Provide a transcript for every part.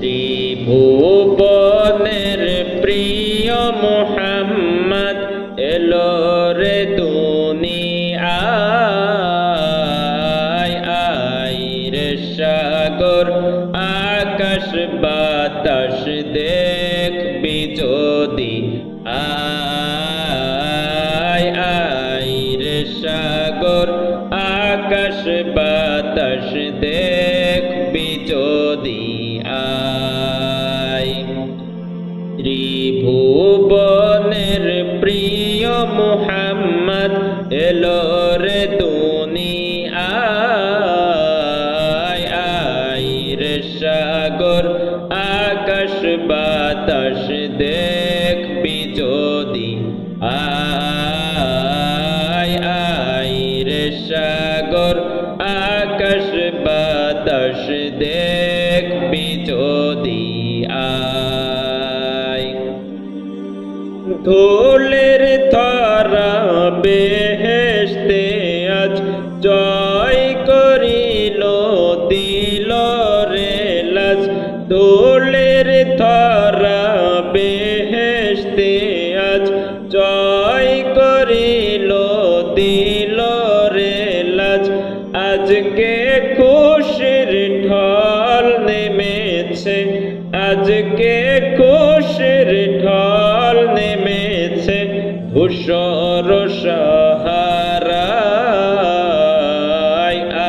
ত্রিভুবনের প্রিয় মোহাম্মদ এলো রে দুনিয়ায় আয় রে সাগর, আকাশ বাতাস দেখবি যদি। আয় আয় রে সাগর, আকাশ বাতাস দেখবি যদি। আয় ত্রিভুবনের প্রিয় মুহাম্মদ, এলো রে দুনিয়ায় আয় রে সাগর, আকাশ বাতাস দেখবি যদি। আয় রে সাগর, আকাশ বাতাস দেখবি যদি। আয় ধুলের ধরা বেহেশতে আজ জয় করিল, দিল রে লাজ। ধুলের ধরা বেহেশতে আজ জয় করিল, দিল রে লাজ। আজকে খুশির ঢল নেমেছে, আজকে খুশির ঢল ধূসর সাহারায়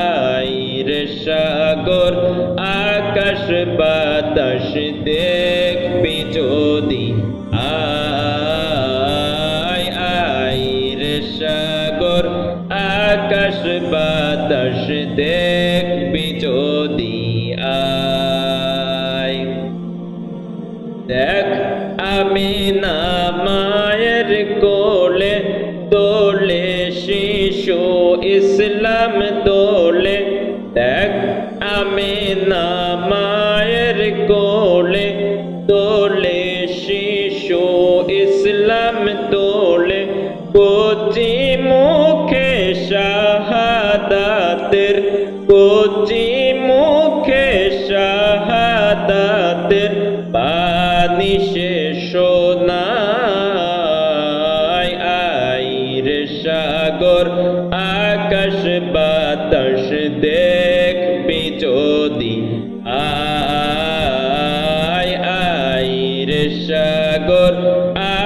আই রে সাগর, আকাশ বাতাস দেখবি যদি। আয় আই রে সাগর, আকাশ বাতাস দেখবি যদি। আয়, দেখ আমি না মায়ের কোলে দোলে শিশু ইসলাম দোলে। দেখ আমি না মায়ের কোলে। দোলে শিশু ইসলাম দোলে। কোচি মুখে শাহাদাতের কোচি সাগর, আকাশ, বাতাস দেখবি যদি। আয় আই রে সাগর,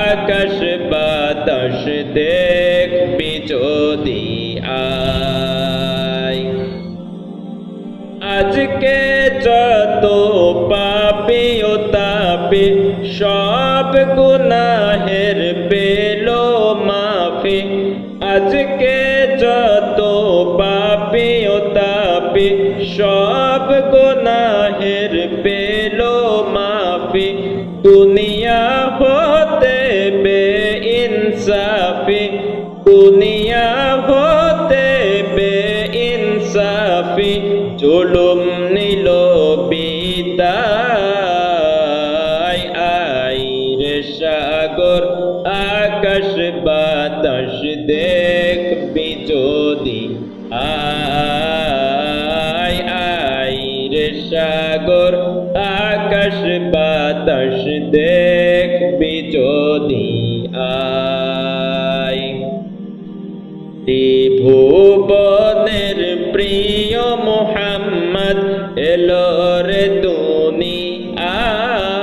আকাশ, বাতাস দেখবি যদি। আয়। আজকে যত পাপি ও তাপি, সব গুনাহের পেল পাপি ও তাপে সব গোনাহের পেল মাফি। দুনিয়া হতে বে ইনসাফি। দুনিয়া হতে বে ইনসাফি। জুলুম নিল সাগর, আকাশ বাতাস দেখবি যদি আয় আই রে সাগর, আকাশ বাতাস দেখবি যদি আয়। ত্রিভুবনের প্রিয় মোহাম্মদ, এলো রে দুনি আয়